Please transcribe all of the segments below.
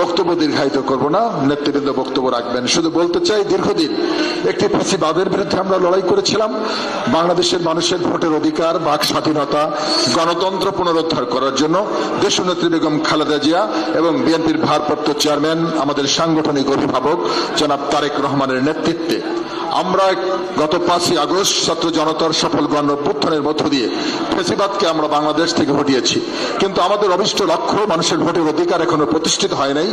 বক্তব্য দীর্ঘায়িত করব না, নেতৃবৃন্দ বক্তব্য রাখবেন। শুধু বলতে চাই, দীর্ঘদিন একটি ফাঁসিবাদের বিরুদ্ধে আমরা লড়াই করেছিলাম। বাংলাদেশের মানুষের ভোটের অধিকার, বাক স্বাধীনতা, গণতন্ত্র পুনরুদ্ধার করার জন্য দেশ নেত্রী বেগম খালেদা জিয়া এবং বিএনপির ভারপ্রাপ্ত চেয়ারম্যান, আমাদের সাংগঠনিক অভিভাবক জনাব তারেক রহমানের নেতৃত্বে। আমরা গত পাঁচই আগস্ট ছাত্র জনতার সফল গণ অভ্যুত্থানের মধ্য দিয়ে ফেসিবাদকে আমরা বাংলাদেশ থেকে হটিয়েছি কিন্তু আমাদের অভিষ্ট লক্ষ্য মানুষের ভোটের অধিকার এখনও প্রতিষ্ঠিত হয় নাই।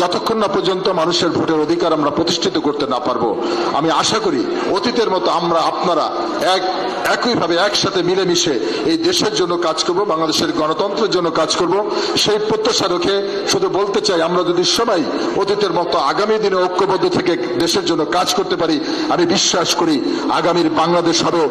যতক্ষণ না পর্যন্ত মানুষের ভোটের অধিকার আমরা প্রতিষ্ঠিত করতে না পারব, আমি আশা করি অতীতের মতো আমরা আপনারা এক, একইভাবে একসাথে মিলেমিশে এই দেশের জন্য কাজ করব, বাংলাদেশের গণতন্ত্রের জন্য কাজ করব। সেই প্রত্যাশা রেখে শুধু বলতে চাই, আমরা যদি সবাই অতীতের মতো আগামী দিনে ঐক্যবদ্ধ থেকে দেশের জন্য কাজ করতে পারি আমি বিশ্বাস করি আগামীর বাংলাদেশ হবে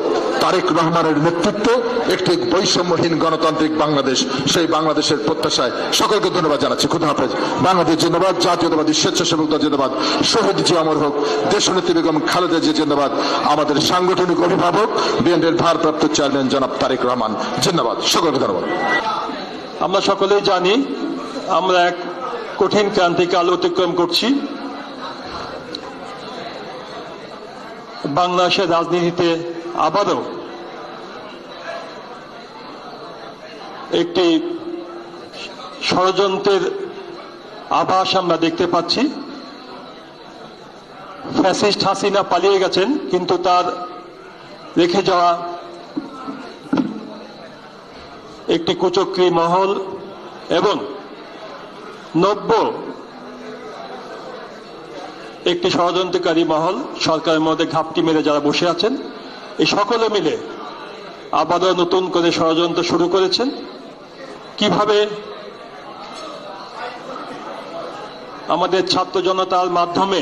তারেক রহমানের নেতৃত্বে, একটি বৈষম্যহীন গণতান্ত্রিক বাংলাদেশ। সেই বাংলাদেশের প্রত্যাশায় সকলকে ধন্যবাদ জানাচ্ছি। খুদা হাফেজ, বাংলাদেশ জিন্দাবাদ, জাতীয়তাবাদী স্বেচ্ছাসেবক দল জিন্দাবাদ। শহীদ জি অমর হোক, দেশনেত্রী বেগম খালেদা জি জিন্দাবাদ। আমাদের সাংগঠনিক অভিভাবক, বিএনপির ভারপ্রাপ্ত চেয়ারম্যান জনাব তারেক রহমান, জিন্দাবাদ। সকলকে ধন্যবাদ। আমরা সকলেই জানি, আমরা এক কঠিন ক্রান্তিকাল অতিক্রম করছি। বাংলাদেশের রাজনীতিতে আবারও একটি ষড়যন্ত্রের আভাস আমরা দেখতে পাচ্ছি। ফ্যাসিস্ট হাসিনা পালিয়ে গেছেন, কিন্তু তার রেখে যাওয়া একটি কুচক্রী মহল এবং নব্য একটি ষড়যন্ত্রকারী মহল, সরকারের মধ্যে ঘাপটি মেরে যারা বসে আছেন, এই সকলে মিলে আবারও নতুন করে ষড়যন্ত্র শুরু করেছেন। কীভাবে আমাদের ছাত্র জনতার মাধ্যমে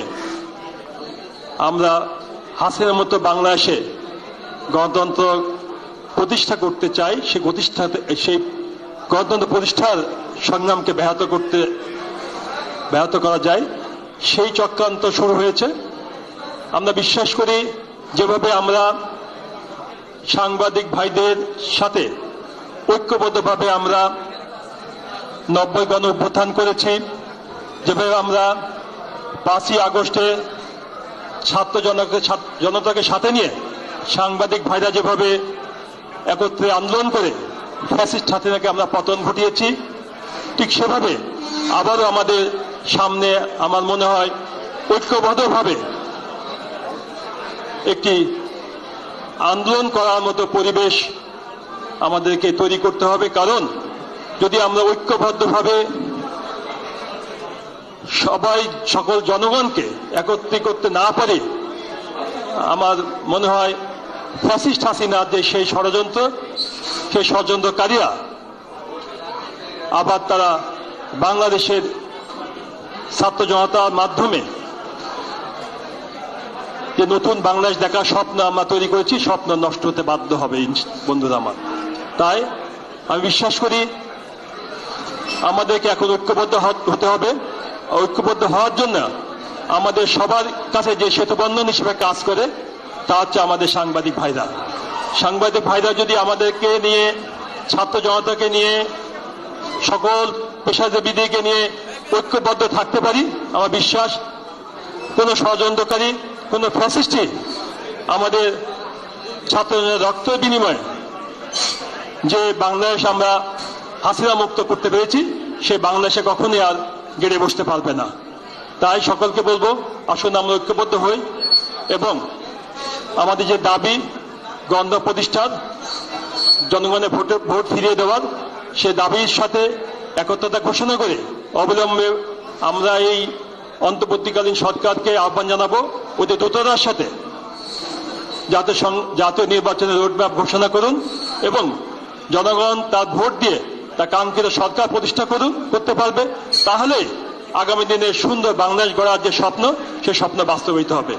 আমরা হাসিনের মতো বাংলাদেশে গণতন্ত্র প্রতিষ্ঠা করতে চাই, সে প্রতিষ্ঠা, সেই গণতন্ত্র প্রতিষ্ঠার সংগ্রামকে ব্যাহত করতে, ব্যাহত করা যায় সেই চক্রান্ত শুরু হয়েছে। আমরা বিশ্বাস করি যেভাবে আমরা সাংবাদিক ভাইদের সাথে ঐক্যবদ্ধভাবে আমরা নব্বই গণ অভ্যুত্থান করেছি, যেভাবে আমরা পাঁচই আগস্টে ছাত্র জনকে জনতাকে সাথে নিয়ে সাংবাদিক ভাইরা যেভাবে একত্রে আন্দোলন করে ফ্যাসিস্ট হাসিনাকে আমরা পতন ঘটিয়েছি, ঠিক সেভাবে আবারও আমাদের সামনে আমার মনে হয় ঐক্যবদ্ধভাবে একটি আন্দোলন করার মতো পরিবেশ আমাদেরকে তৈরি করতে হবে। কারণ যদি আমরা ঐক্যবদ্ধভাবে সবাই, সকল জনগণকে একত্রিত করতে না পারি, আমার মনে হয় ফ্যাসিস্ট হাসিনার যে সেই ষড়যন্ত্র, সেই ষড়যন্ত্রকারীরা আবার তারা বাংলাদেশের ছাত্র জনতার মাধ্যমে যে নতুন বাংলাদেশ দেখার স্বপ্ন আমরা তৈরি করেছি, স্বপ্ন নষ্ট হতে বাধ্য হবে বন্ধুরা আমার। তাই আমি বিশ্বাস করি আমাদেরকে এখন ঐক্যবদ্ধ হতে হবে। ঐক্যবদ্ধ হওয়ার জন্য আমাদের সবার কাছে যে সেতুবন্ধন হিসেবে কাজ করে, তা হচ্ছে আমাদের সাংবাদিক ভাইরা। সাংবাদিক ভাইরা যদি আমাদেরকে নিয়ে, ছাত্র জনতাকে নিয়ে, সকল পেশাজীবীদেরকে নিয়ে ঐক্যবদ্ধ থাকতে পারি, আমার বিশ্বাস। কোনো ষড়যন্ত্রকারী, কোনো ফ্যাসিস্টই আমাদের ছাত্রদের রক্তের বিনিময়ে যে বাংলাদেশ আমরা হাসিনা মুক্ত করতে পেরেছি, সে বাংলাদেশে কখনই আর গেড়ে বসতে পারবে না। তাই সকলকে বলব, আসুন আমরা ঐক্যবদ্ধ হই এবং আমাদের যে দাবি গন্ধ প্রতিষ্ঠান জনগণের ভোটে ভোট ফিরিয়ে দেওয়ার, সে দাবির সাথে একত্রতা ঘোষণা করে অবিলম্বে আমরা এই অন্তর্বর্তীকালীন সরকারকে আহ্বান জানাব অতি দ্রুততার সাথে সং- জাতীয় নির্বাচনের রোডম্যাপ ঘোষণা করুন এবং জনগণ তার ভোট দিয়ে তা কাঙ্ক্ষিত সরকার প্রতিষ্ঠা করুন, করতে পারবে। তাহলে আগামী দিনে সুন্দর বাংলাদেশ গড়ার যে স্বপ্ন, সে স্বপ্ন বাস্তবায়িত হবে।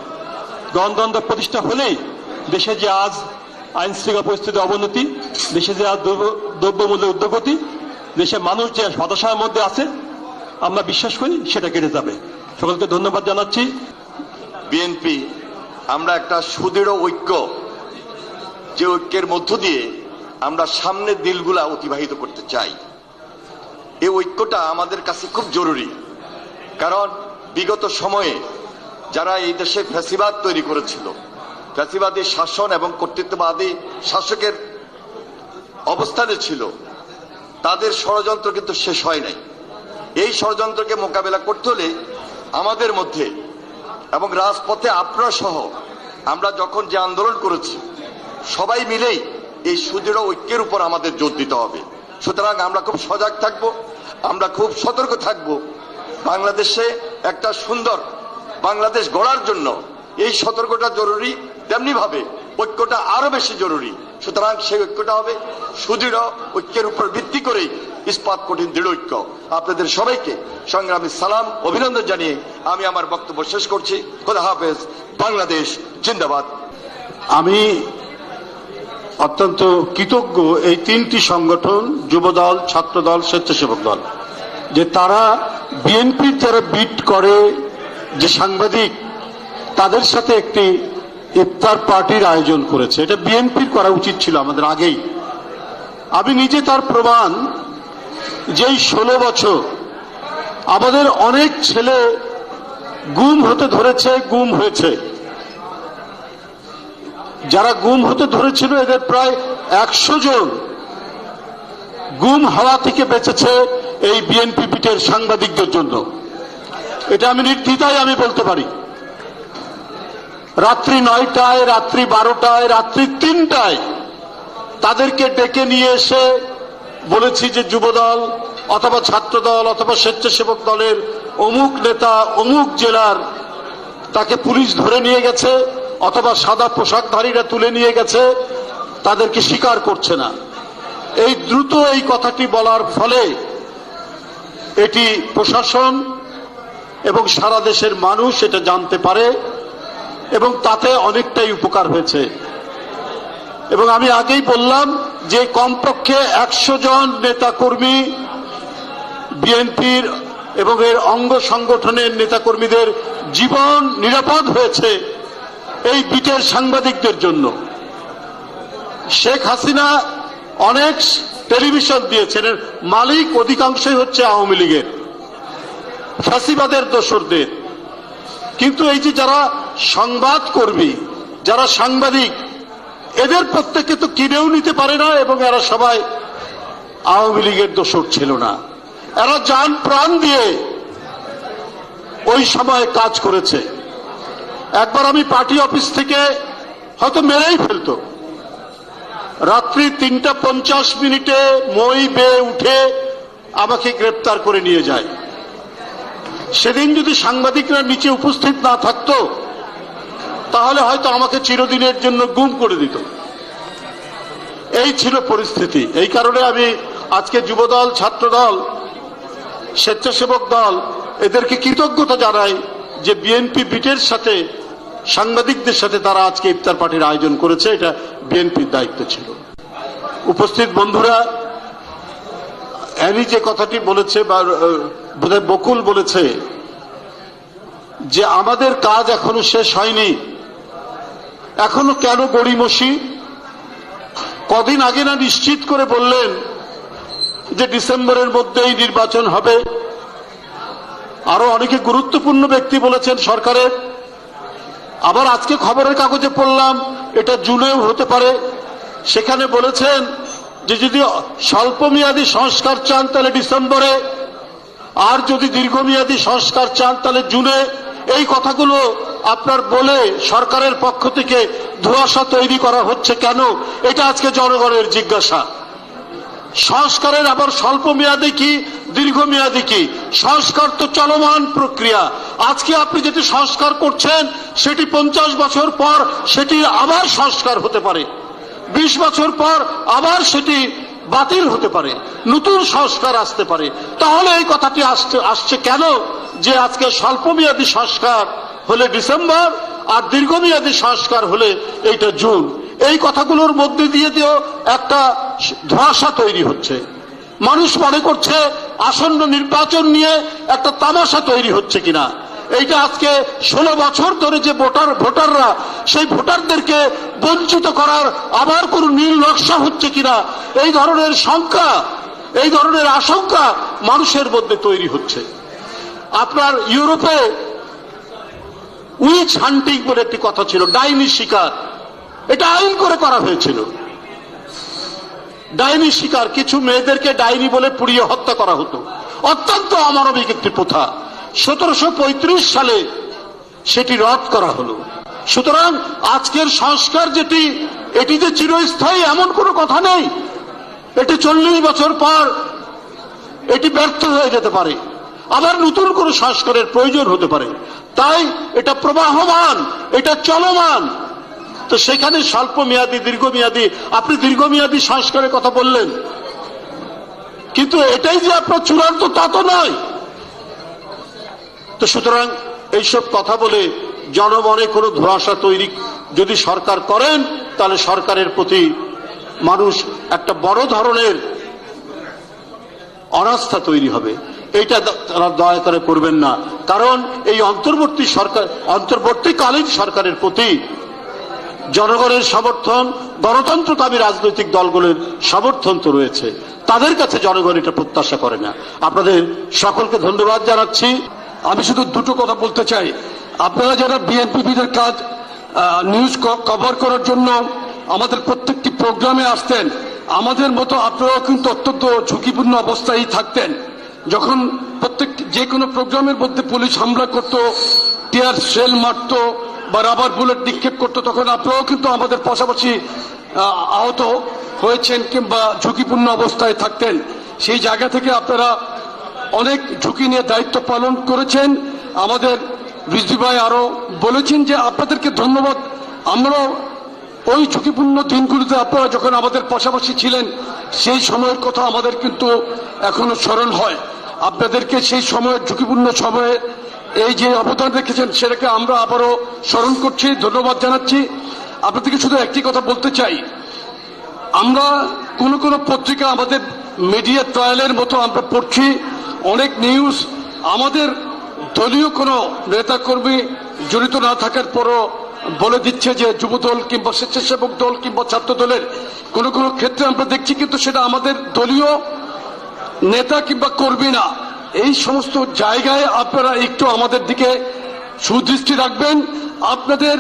গণতন্ত্র প্রতিষ্ঠা হলেই দেশে যে আজ আইন শৃঙ্খলা পরিস্থিতির অবনতি, দেশে যে আজ দ্রব্য- দ্রব্যমূল্যের উদ্যোগতি, দেশের মানুষ যে হতাশার মধ্যে আছে আমরা বিশ্বাস করি সেটা কেটে যাবে। সকলকে ধন্যবাদ জানাচ্ছি। বিএনপি, আমরা একটা সুদৃঢ় ঐক্য, যে ঐক্যের মধ্য দিয়ে আমরা সামনের দিলগুলা অতিবাহিত করতে চাই। এই ঐক্যটা আমাদের কাছে খুব জরুরি। কারণ বিগত সময়ে যারা এই দেশে ফ্যাসিবাদ তৈরি করেছিল, ফ্যাসিবাদী শাসন এবং কর্তৃত্ববাদী শাসকের অবস্থানে ছিল, তাদের ষড়যন্ত্র কিন্তু শেষ হয় নাই। এই ষড়যন্ত্রকে মোকাবেলা করতে হলে আমাদের মধ্যে এবং রাজপথে আপনারা সহ আমরা যখন যে আন্দোলন করেছি, সবাই মিলেই এই সুদৃঢ় ঐক্যের উপর আমাদের জোর দিতে হবে। সুতরাং আমরা খুব সজাগ থাকব, আমরা খুব সতর্ক থাকব। বাংলাদেশে একটা সুন্দর বাংলাদেশ গড়ার জন্য এই সতর্কটা জরুরি তেমনি ভাবে ঐক্যটা আরও বেশি জরুরি। সুতরাং সেই ঐক্যটা হবে সুদৃঢ় ঐক্যের উপর ভিত্তি করেই ইস্পাত কঠিন, দৃঢ় ঐক্য। আপনাদের সবাইকে সংগ্রামী সালাম, অভিনন্দন জানিয়ে আমি আমার বক্তব্য শেষ করছি। খোদা হাফেজ, বাংলাদেশ জিন্দাবাদ। আমি অত্যন্ত কৃতজ্ঞ এই তিনটি সংগঠন, যুবদল, ছাত্রদল, স্বেচ্ছাসেবক দল, যে তারা বিএনপির যারা বিট করে যে সাংবাদিক, তাদের সাথে একটি ইফতার পার্টির আয়োজন করেছে। এটা বিএনপির করা উচিত ছিল আমাদের আগেই। আমি নিজে তার প্রমাণ যেই ষোলো বছর আমাদের অনেক ছেলে গুম হতে ধরেছে, গুম হয়েছে। যারা গুম হতে ধরেছিল, এদের প্রায় একশো জন গুম হওয়া থেকে বেঁচেছে এই বিএনপি পিটের সাংবাদিকদের জন্য। এটা আমি নির্দ্বিধায় আমি বলতে পারি। রাত্রি নয়টায়, রাত্রি বারোটায়, রাত্রি তিনটায় তাদেরকে ডেকে নিয়ে এসে বলেছি যে যুবদল অথবা ছাত্রদল অথবা স্বেচ্ছাসেবক দলের অমুক নেতা, অমুক জেলার তাকে পুলিশ ধরে নিয়ে গেছে অথবা সাদা পোশাকধারীরা তুলে নিয়ে গেছে, তাদেরকে স্বীকার করছে না। এই দ্রুত এই কথাটি বলার ফলে এটি প্রশাসন এবং সারা দেশের মানুষ এটা জানতে পারে এবং তাতে অনেকটাই উপকার হয়েছে। এবং আমি আগেই বললাম যে কমপক্ষে একশো জন নেতাকর্মী বিএনপির এবং এর অঙ্গ সংগঠনের নেতাকর্মীদের জীবন নিরাপদ হয়েছে এই বিটের সাংবাদিকদের জন্য। শেখ হাসিনা অনেক টেলিভিশন দিয়েছেন মালিক অধিকাংশই হচ্ছে আওয়ামী লীগের ফাঁসিবাদের দোসরদের। কিন্তু এই যে যারা সংবাদ কর্মী যারা সাংবাদিক এদের প্রত্যেককে তো কিনেও নিতে পারে না এবং এরা সবাই আওয়ামী লীগের দোসর ছিল না। এরা যান প্রাণ দিয়ে ওই সময় কাজ করেছে। একবার আমি পার্টি অফিস থেকে হয়তো মেরেই ফেলতো। রাত্রি তিনটা পঞ্চাশ মিনিটে মই বেয়ে উঠে আমাকে গ্রেপ্তার করে নিয়ে যায়। সেদিন যদি সাংবাদিকরা নিচে উপস্থিত না থাকতো তাহলে হয়তো আমাকে চিরদিনের জন্য গুম করে দিত। এই ছিল পরিস্থিতি। এই কারণে আমি আজকে যুবদল, ছাত্রদল, স্বেচ্ছাসেবক দল, এদেরকে কৃতজ্ঞতা জানাই যে বিএনপি বিটের সাথে, সাংবাদিকদের সাথে তারা আজকে ইফতার পার্টির আয়োজন করেছে, এটা বিএনপির দায়িত্ব ছিল। উপস্থিত বন্ধুরা, অ্যানি যে কথাটি বলেছে বা বোধহয় বকুল বলেছে যে আমাদের কাজ এখনও শেষ হয়নি। এখনও কেন গড়িমসি? কদিন আগে না নিশ্চিত করে বললেন যে ডিসেম্বরের মধ্যেই নির্বাচন হবে। আরও অনেকে গুরুত্বপূর্ণ ব্যক্তি বলেছেন সরকারের। আবার আজকে খবরের কাগজে পড়লাম, এটা জুনেও হতে পারে। সেখানে বলেছেন যে যদি স্বল্পমেয়াদী সংস্কার চান তাহলে ডিসেম্বরে, আর যদি দীর্ঘমেয়াদী সংস্কার চান তাহলে জুনে। এই কথাগুলো আপনার বলে সরকারের পক্ষ থেকে ধোঁয়াশা তৈরি করা হচ্ছে কেন? এটা আজকে জনগণের জিজ্ঞাসা। সংস্কারের আবার স্বল্প মেয়াদে কি দীর্ঘমেয়াদী কি? সংস্কার তো চলমান প্রক্রিয়া। আজকে আপনি যেটি সংস্কার করছেন, সেটি পঞ্চাশ বছর পর সেটি আবার সংস্কার হতে পারে। বিশ বছর পর আবার সেটি বাতিল হতে পারে, নতুন সংস্কার আসতে পারে। তাহলে এই কথাটি আসছে আসছে কেন? যে আজকে স্বল্পমেয়াদী সংস্কার হলে ডিসেম্বর আর দীর্ঘমেয়াদী সংস্কার হলে এইটা জুন। এই কথাগুলোর মধ্যে দিয়ে দিয়েও একটা ধোঁয়াশা তৈরি হচ্ছে। মানুষ মনে করছে আসন্ন নির্বাচন নিয়ে একটা তামাশা তৈরি হচ্ছে কিনা। এইটা আজকে ষোলো বছর ধরে যে ভোটার, ভোটাররা, সেই ভোটারদেরকে বঞ্চিত করার আবার কোন নীল নকশা হচ্ছে কিনা? এই ধরনের শঙ্কা, এই ধরনের আশঙ্কা মানুষের মধ্যে তৈরি হচ্ছে। আপনার ইউরোপে উইচ হান্টিং বলে একটি কথা ছিল, ডাইনি শিকার। এটা আইন করে করা হয়েছিল। ডাইনি শিকার, কিছু মেয়েদেরকে ডাইনি বলে পুড়িয়ে হত্যা করা হতো। অত্যন্ত অমানবিক একটি প্রথা। সতেরোশো পঁয়ত্রিশ সালে সেটি রদ করা হলো। সুতরাং আজকের সংস্কার যেটি, এটি যে চিরস্থায়ী এমন কোনো কথা নেই। এটি চল্লিশ বছর পর এটি ব্যর্থ হয়ে যেতে পারে। আবার নতুন কোন সংস্কারের প্রয়োজন হতে পারে। তাই এটা প্রবাহমান, এটা চলমান। তো সেখানে স্বল্প মেয়াদী, দীর্ঘমেয়াদী, আপনি দীর্ঘমেয়াদী সংস্কারের কথা বললেন। কিন্তু এটাই যে আপনার চূড়ান্ত তা তো নয়। তো সুতরাং এইসব কথা বলে জনমনে কোনো ধোঁয়াশা তৈরি যদি সরকার করেন, তাহলে সরকারের প্রতি মানুষ একটা বড় ধরনের অনাস্থা তৈরি হবে। এইটা তারা দয়া করে করবেন না। কারণ এই অন্তর্বর্তী সরকার, অন্তর্বর্তীকালীন সরকারের প্রতি জনগণের সমর্থন গণতন্ত্রকামী রাজনৈতিক দলগুলোর সমর্থন তো রয়েছে। তাদের কাছে জনগণ এটা প্রত্যাশা করে না। আপনাদের সকলকে ধন্যবাদ জানাচ্ছি। আমি শুধু দুটো কথা বলতে চাই। আপনারা যারা বিএনপিদের কাজ নিউজ কভার করার জন্য আমাদের প্রত্যেকটি প্রোগ্রামে আসতেন, আমাদের মতো আপনারাও কিন্তু অত্যন্ত ঝুঁকিপূর্ণ অবস্থায় থাকতেন। যখন প্রত্যেক যে কোনো প্রোগ্রামের মধ্যে পুলিশ হামলা করত টিয়ার সেল মারতো বা রাবার বুলেট নিক্ষেপ করতো, তখন আপনারাও কিন্তু আমাদের পাশাপাশি আহত হয়েছেন কিংবা ঝুঁকিপূর্ণ অবস্থায় থাকতেন। সেই জায়গা থেকে আপনারা অনেক ঝুঁকি নিয়ে দায়িত্ব পালন করেছেন। আমাদের রিজভি ভাই আরও বলেছেন যে, আপনাদেরকে ধন্যবাদ। আমরাও ওই ঝুঁকিপূর্ণ দিনগুলিতে আপনারা যখন আমাদের পাশাপাশি ছিলেন, সেই সময়ের কথা আমাদের কিন্তু এখনও স্মরণ হয়। আপনাদেরকে সেই সময়ের ঝুঁকিপূর্ণ সময়ে এই যে অবদান রেখেছেন, সেটাকে আমরা আবারও স্মরণ করছি, ধন্যবাদ জানাচ্ছি। আপনাদেরকে শুধু একটি কথা বলতে চাই। আমরা কোন কোন পত্রিকা আমাদের মিডিয়া ট্রায়ালের মতো আমরা পড়ছি। অনেক নিউজ আমাদের দলীয় কোনো নেতাকর্মী জড়িত না থাকার পরও বলে দিচ্ছে যে যুবদল কিংবা স্বেচ্ছাসেবক দল কিংবা ছাত্র দলের কোন কোন ক্ষেত্রে আমরা দেখছি কিন্তু সেটা আমাদের দলীয় নেতা কিংবা কর্মী না। এই সমস্ত জায়গায় আপনারা একটু আমাদের দিকে সুদৃষ্টি রাখবেন। আপনাদের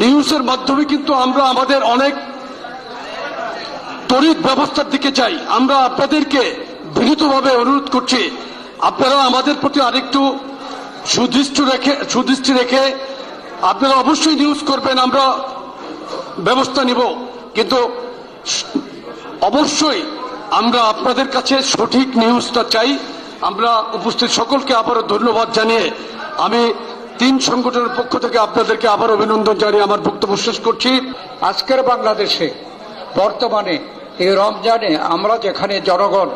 নিউজের মাধ্যমে কিন্তু আমরা আমাদের অনেক তড়িৎ ব্যবস্থার দিকে চাই আমরা আপনাদেরকে বিনীতভাবে অনুরোধ করছি, আপনারা আমাদের প্রতি আরেকটু সুদৃষ্টি রেখে সুদৃষ্টি রেখে আপনারা অবশ্যই নিউজ করবেন, আমরা ব্যবস্থা নিব। কিন্তু অবশ্যই আমরা আপনাদের কাছে সঠিক নিউজটা চাই। আমরা উপস্থিত সকলকে আবারও ধন্যবাদ জানিয়ে আমি তিন সংগঠনের পক্ষ থেকে আপনাদেরকে আবার অভিনন্দন জানিয়ে আমার বক্তব্য শেষ করছি। আজকের বাংলাদেশে বর্তমানে এই রমজানে আমরা যেখানে জনগণ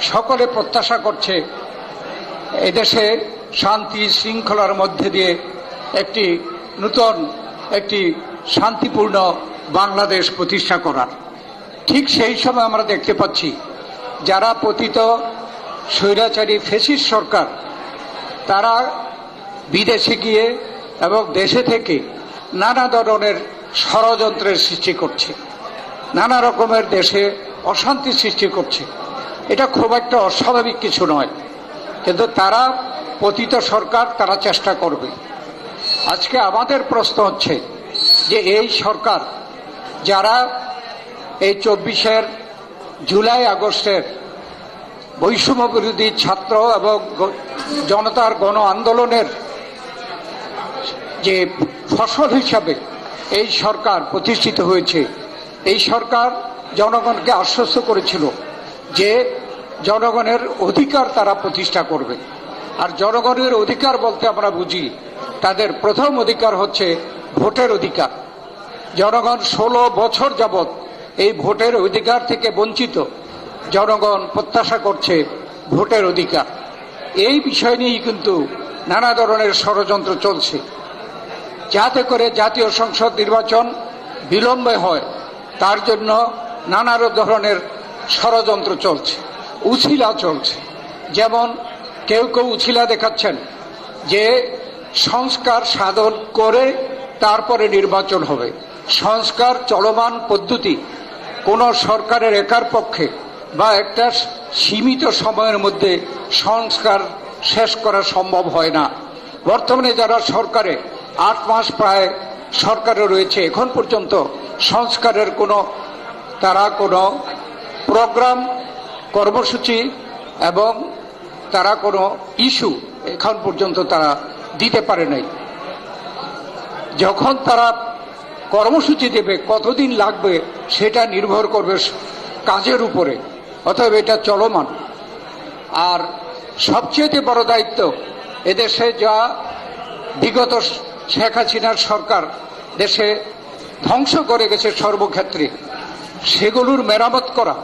সকলে প্রত্যাশা করছে এদেশে শান্তি শৃঙ্খলার মধ্যে দিয়ে একটি নূতন, একটি শান্তিপূর্ণ বাংলাদেশ প্রতিষ্ঠা করার। ঠিক সেই সময় আমরা দেখতে পাচ্ছি, যারা পতিত স্বৈরাচারী ফেসিস সরকার, তারা বিদেশে গিয়ে এবং দেশে থেকে নানা ধরনের ষড়যন্ত্রের সৃষ্টি করছে। নানা রকমের দেশে অশান্তি সৃষ্টি করছে। এটা খুব একটা অস্বাভাবিক কিছু নয়। কিন্তু তারা পতিত সরকার, তারা চেষ্টা করবে। আজকে আমাদের প্রশ্ন হচ্ছে যে এই সরকার যারা এই চব্বিশের জুলাই আগস্টের বৈষম্য বিরোধী ছাত্র এবং জনতার গণ আন্দোলনের যে ফসল হিসাবে এই সরকার প্রতিষ্ঠিত হয়েছে, এই সরকার জনগণকে আশ্বস্ত করেছিল। যে জনগণের অধিকার তারা প্রতিষ্ঠা করবে। আর জনগণের অধিকার বলতে আমরা বুঝি, তাদের প্রথম অধিকার হচ্ছে ভোটের অধিকার। জনগণ ষোলো বছর যাবৎ এই ভোটের অধিকার থেকে বঞ্চিত। জনগণ প্রত্যাশা করছে ভোটের অধিকার। এই বিষয় নিয়েই কিন্তু নানা ধরনের ষড়যন্ত্র চলছে। যাতে করে জাতীয় সংসদ নির্বাচন বিলম্বে হয়, তার জন্য নানা ধরনের ষড়যন্ত্র চলছে, উছিলা চলছে। যেমন কেউ কেউ উছিলা দেখাচ্ছেন যে সংস্কার সাধন করে তারপরে নির্বাচন হবে। সংস্কার চলমান পদ্ধতি কোন সরকারের একার পক্ষে বা একটা সীমিত সময়ের মধ্যে সংস্কার শেষ করা সম্ভব হয় না। বর্তমানে যারা সরকারে আট মাস প্রায় সরকারে রয়েছে, এখন পর্যন্ত সংস্কারের কোনো, তারা কোনো প্রোগ্রাম, কর্মসূচি এবং তারা কোনো ইস্যু এখন পর্যন্ত তারা দিতে পারে নাই। যখন তারা কর্মসূচি দেবে, কতদিন লাগবে সেটা নির্ভর করবে কাজের উপরে, অতএব এটা চলমান। আর সবচেয়ে বড় দায়িত্ব এদেশে যা বিগত শেখ হাসিনার সরকার দেশে ধ্বংস করে গেছে সর্বক্ষেত্রে। সেগুলোর মেরামত করা,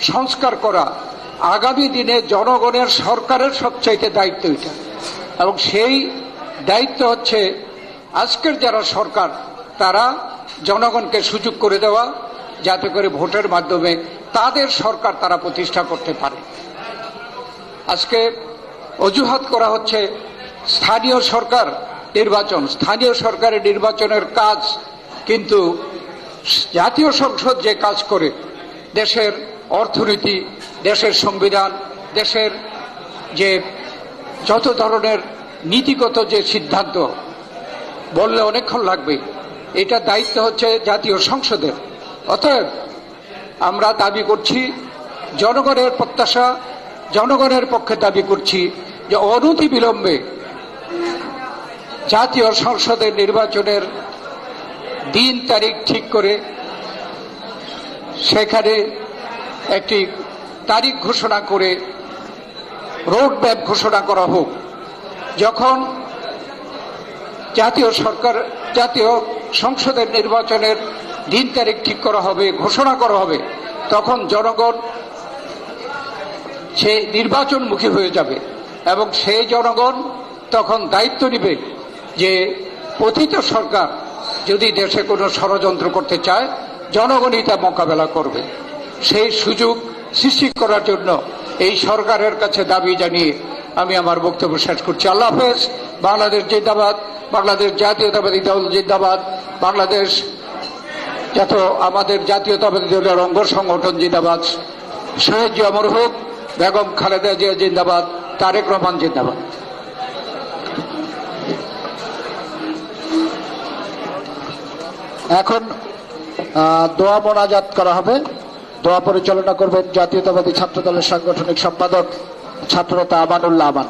সংস্কার করা আগামী দিনে জনগণের সরকারের সবচাইতে দায়িত্ব এটা। এবং সেই দায়িত্ব হচ্ছে আজকের যারা সরকার, তারা জনগণকে সুযোগ করে দেওয়া, যাতে করে ভোটের মাধ্যমে তাদের সরকার তারা প্রতিষ্ঠা করতে পারে। আজকে অজুহাত করা হচ্ছে স্থানীয় সরকার নির্বাচন। স্থানীয় সরকারের নির্বাচনের কাজ কিন্তু জাতীয় সংসদ যে কাজ করে, দেশের অর্থনীতি, দেশের সংবিধান, দেশের যে যত ধরনের নীতিগত যে সিদ্ধান্ত, বললে অনেকক্ষণ লাগবে, এটা দায়িত্ব হচ্ছে জাতীয় সংসদের। অতএব আমরা দাবি করছি, জনগণের প্রত্যাশা, জনগণের পক্ষে দাবি করছি যে অনতি বিলম্বে জাতীয় সংসদের নির্বাচনের দিন তারিখ ঠিক করে সেখানে একটি তারিখ ঘোষণা করে রোড ম্যাপ ঘোষণা করা হোক। যখন জাতীয় সরকার, জাতীয় সংসদের নির্বাচনের দিন তারিখ ঠিক করা হবে, ঘোষণা করা হবে, তখন জনগণ সে নির্বাচনমুখী হয়ে যাবে এবং সেই জনগণ তখন দায়িত্ব নিবে যে, পতিত সরকার যদি দেশে কোনো ষড়যন্ত্র করতে চায়, জনগণই তা মোকাবেলা করবে। সেই সুযোগ সৃষ্টি করার জন্য এই সরকারের কাছে দাবি জানিয়ে আমি আমার বক্তব্য শেষ করছি। আল্লাহ হাফেজ। বাংলাদেশ জিন্দাবাদ। বাংলাদেশ জাতীয়তাবাদী দল জিন্দাবাদ। বাংলাদেশ যত আমাদের জাতীয়তাবাদী দলের অঙ্গ সংগঠন জিন্দাবাদ। শহীদ জি অমর হোক বেগম খালেদা জিয়া জিন্দাবাদ, তারেক রহমান জিন্দাবাদ। এখন দোয়া মোনাজাত করা হবে। দোয়া পরিচালনা করবেন জাতীয়তাবাদী ছাত্র দলের সাংগঠনিক সম্পাদক ছাত্রনেতা আমানুল্লাহ আমান।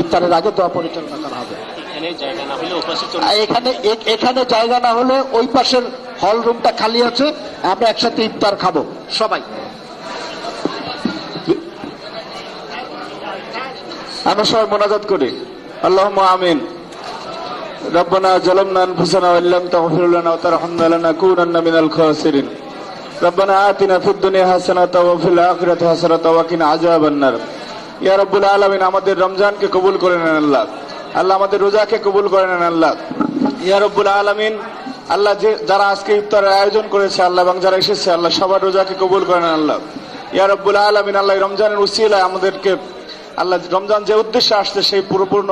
ইফতারের আগে দোয়া পরিচালনা করা হবে। এখানে এখানে জায়গা না হলে ওই পাশের হল রুমটা খালি আছে আমরা একসাথে ইফতার খাব। সবাই। আমরা সবাই মোনাজাত করি। আল্লাহ আমিন। ربنا ظلمنا انفسنا وان لم تغفر لنا وترحمنا لنكونن من الخاسرين ربنا آتنا في الدنيا حسنة وفي الآخرة حسنة وقنا عذاب النار ইয়া রব্বুল আলামিন আমাদের রমজানকে কবুল করে নেন আল্লাহ আল্লাহ আমাদের রোজাকে কবুল করে নেন আল্লাহ ইয়া রব্বুল আলামিন আল্লাহ যে যারা আজকে ইফতারের আয়োজন করেছে আল্লাহ এবং যারা এসেছে আল্লাহ সবার রোজাকে কবুল করে নেন আল্লাহ ইয়া রব্বুল আলামিন আল্লাহ এই রমজানের উসিলায় আমাদেরকে আল্লাহ রমজান যে উদ্দেশ্যে আসছে, সেই পুরোপূর্ণ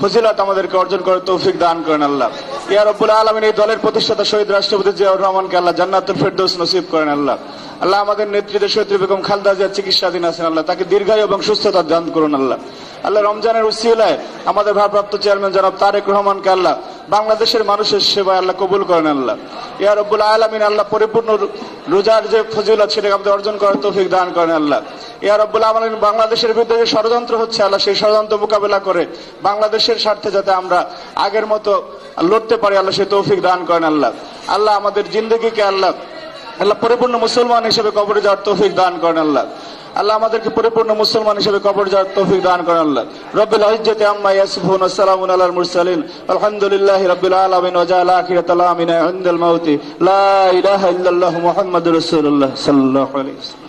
ফজিলত আমাদেরকে অর্জন করে তৌফিক দান করেন আল্লাহ। ইয়া রব্বুল আলমিন, এই দলের প্রতিষ্ঠাতা শহীদ রাষ্ট্রপতি জিয়াউর রহমানকে আল্লাহ জান্নাতুল ফেরদৌস নসিব করেন আল্লাহ। আল্লাহ আমাদের নেতৃত্বে শহীদ বেগম খালদা জিয়া চিকিৎসাধীন আছেন আল্লাহ। তাকে দীর্ঘায়ু এবং সুস্থতা দান করুন আল্লাহ। আল্লাহ রমজানের উসিলায় আমাদের ভারপ্রাপ্ত চেয়ারম্যান জনাব তারেক রহমানকে আল্লাহ বাংলাদেশের মানুষের সেবায় আল্লাহ কবুল করেন আল্লাহ। ইয়া রব্বুল আলমিন, আল্লাহ পরিপূর্ণ রোজার যে ফজিলত, সেটাকে আমাদের অর্জন করার তৌফিক দান করেন আল্লাহ। ইয়া রব্বুল আলমিন, বাংলাদেশের বিরুদ্ধে যে ষড়যন্ত্র হচ্ছে আল্লাহ সেই ষড়যন্ত্র মোকাবেলা করে। বাংলাদেশের স্বার্থে যাতে আমরা আগের মতো লড়তে পারি, আল্লাহ সেই তৌফিক দান করেন আল্লাহ। আল্লাহ আমাদের জিন্দগিকে আল্লাহ আল্লাহ পরিপূর্ণ মুসলমান হিসেবে কবরে যাওয়ার তৌফিক দান করেন আল্লাহ। আল্লাহ আমাদেরকে পরিপূর্ণ মুসলমান হিসেবে কবর যাওয়ার তৌফিক দান করেন আল্লাহ। রব্বিল ইজ্জতি আম্মা ইয়াসিফুন আসসালামু আলাল মুরসালিন। আলহামদুলিল্লাহি রাব্বিল আলামিন ওয়া জাআলা আখিরাত আলামিনা ইনদাল মাউতি। লা ইলাহা ইল্লাল্লাহু মুহাম্মাদুর রাসূলুল্লাহ সাল্লাল্লাহু আলাইহি ওয়াসাল্লাম।